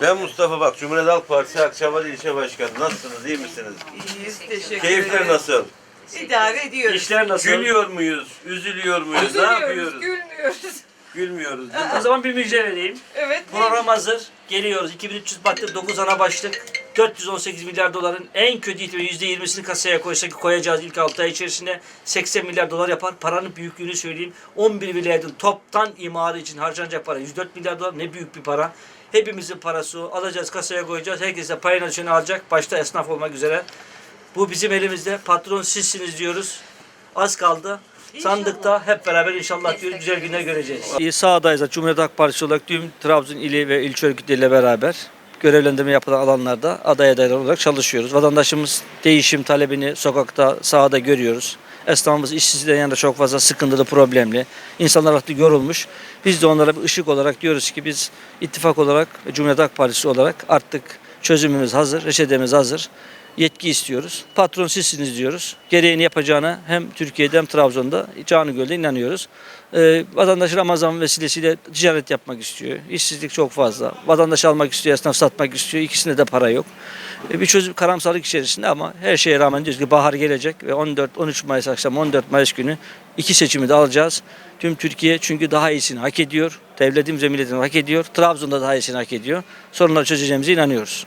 Ben Mustafa bak Cumhuriyet Halk Partisi Akçabat İlçe Başkanı. Nasılsınız? iyi misiniz? İyiyiz, teşekkür Keyifler ederim. nasıl? İdare ediyoruz. İşler nasıl? Gülüyor muyuz? Üzülüyor muyuz? ne Üzülüyoruz, yapıyoruz? gülmüyoruz. Gülmüyoruz değil mi? O zaman bir müjde vereyim. Evet. Program hazır. Geliyoruz. 2300 battık 9 ana başlık. 418 milyar doların en kötü ihtimalle %20'sini kasaya koysak koyacağız ilk 6 ay içerisinde 80 milyar dolar yapar. Paranın büyüklüğünü söyleyeyim. 11 milyarın toptan imarı için harcanacak para. 104 milyar dolar ne büyük bir para. Hepimizin parası o. Alacağız kasaya koyacağız. Herkes de payına düşeni alacak. Başta esnaf olmak üzere. Bu bizim elimizde. Patron sizsiniz diyoruz. Az kaldı. Sandıkta hep beraber inşallah diyoruz güzel günler göreceğiz. Sağdayız. Cumhuriyet Halk Partisi olarak tüm Trabzon ili ve ilçe örgütleriyle beraber görevlendirme yapılan alanlarda aday adaylar olarak çalışıyoruz. Vatandaşımız değişim talebini sokakta, sahada görüyoruz. Esnafımız işsizliğin yanında çok fazla sıkıntılı, problemli. İnsanlar artık yorulmuş. Biz de onlara bir ışık olarak diyoruz ki biz ittifak olarak Cumhuriyet Halk Partisi olarak artık çözümümüz hazır, reçetemiz hazır yetki istiyoruz. Patron sizsiniz diyoruz. Gereğini yapacağına hem Türkiye'de hem Trabzon'da canı gölde inanıyoruz. Ee, vatandaş Ramazan vesilesiyle ticaret yapmak istiyor. İşsizlik çok fazla. Vatandaş almak istiyor, esnaf satmak istiyor. İkisinde de para yok. Ee, bir çözüm karamsarlık içerisinde ama her şeye rağmen diyoruz ki bahar gelecek ve 14-13 Mayıs akşam 14 Mayıs günü iki seçimi de alacağız. Tüm Türkiye çünkü daha iyisini hak ediyor. Devletimiz ve milletimiz hak ediyor. Trabzon'da daha iyisini hak ediyor. Sorunları çözeceğimize inanıyoruz.